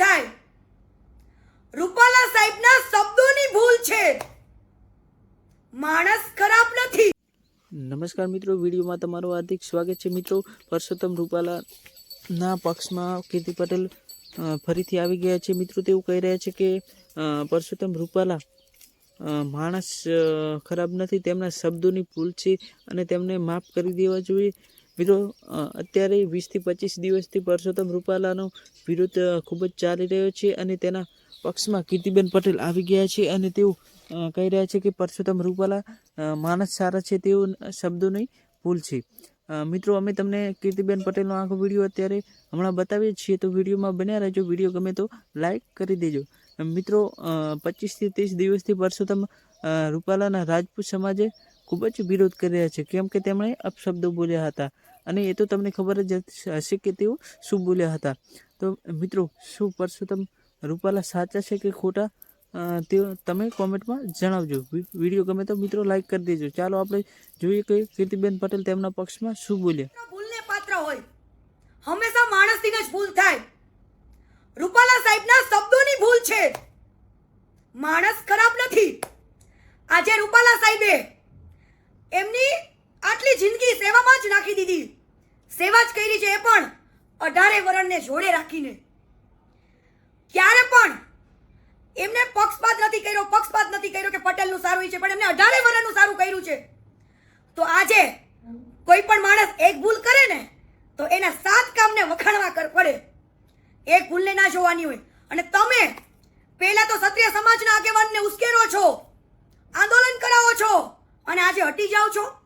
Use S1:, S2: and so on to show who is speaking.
S1: થાય. રૂપાલા સાહેબના શબ્દોની ભૂલ છે. માણસ ખરાબ નથી.
S2: નમસ્કાર મિત્રો, વિડીયોમાં તમારું હાર્દિક સ્વાગત છે. મિત્રો, પરસોત્તમ રૂપાલાના પક્ષમાં કીર્તિ પટેલ ફરીથી આવી ગયા છે. મિત્રો તેવું કહી રહ્યા છે કે પરસોત્તમ રૂપાલા માણસ ખરાબ નથી. તેમના શબ્દોની ભૂલ છે અને તેમને માફ કરી દેવા જોઈએ. મિત્રો અત્યારે વીસથી પચીસ દિવસથી પરસોત્તમ રૂપાલાનો વિરોધ ખૂબ જ ચાલી રહ્યો છે અને તેના પક્ષમાં કીર્તિબેન પટેલ આવી ગયા છે અને તેઓ કહી રહ્યા છે કે પરસોત્તમ રૂપાલા માણસ સારા છે તેઓ શબ્દોની ભૂલ છે. મિત્રો, અમે તમને કીર્તિબેન પટેલનો આખો વીડિયો અત્યારે હમણાં બતાવીએ છીએ, તો વિડીયોમાં બન્યા રહેજો. વીડિયો ગમે તો લાઈક કરી દેજો. મિત્રો પચીસથી ત્રીસ દિવસથી પરસોત્તમ રૂપાલાના રાજપૂત સમાજે ખૂબ જ વિરોધ કરી રહ્યા છે. કેમ કે તેમણે અપશબ્દો બોલ્યા હતા. અને એ તો તમને ખબર જ હશે કે તેઓ શું બોલ્યા હતા. તો મિત્રો, શું પરસોત્તમ રૂપાલા સાચા છે કે ખોટા? તેઓ તમે કોમેન્ટમાં જણાવજો. વીડિયો ગમે તો મિત્રો લાઈક કરી દેજો. ચાલો આપણે જોઈએ કે કીર્તિબેન પટેલ તેમના પક્ષમાં શું બોલ્યા.
S1: ભૂલને પાત્ર હોય, હંમેશા માણસથી જ ભૂલ થાય. રૂપાલા સાહેબના શબ્દોની ભૂલ છે. માણસ ખરાબ નથી. આજે રૂપાલા સાહેબે એમની આટલી જિંદગી સેવા જ કરી છે એ પણ અઢારે વરણને જોડે રાખીને. ક્યારે પણ એમને પક્ષપાત નથી કર્યો, પક્ષપાત નથી કર્યો કે પટેલનું સારું છે, પણ એમને અઢારે વરણનું સારું કર્યું છે. તો આજે કોઈ પણ માણસ એક ભૂલ કરે ને, તો એના સાત કામને વખાણવા કર, પડે. એક ભૂલને ના જોવાની હોય. અને તમે પહેલા તો ક્ષત્રિય સમાજના આગેવાનને ઉશ્કેરો છો, આંદોલન કરાવો છો, અને આજે હટી જાઓ છો.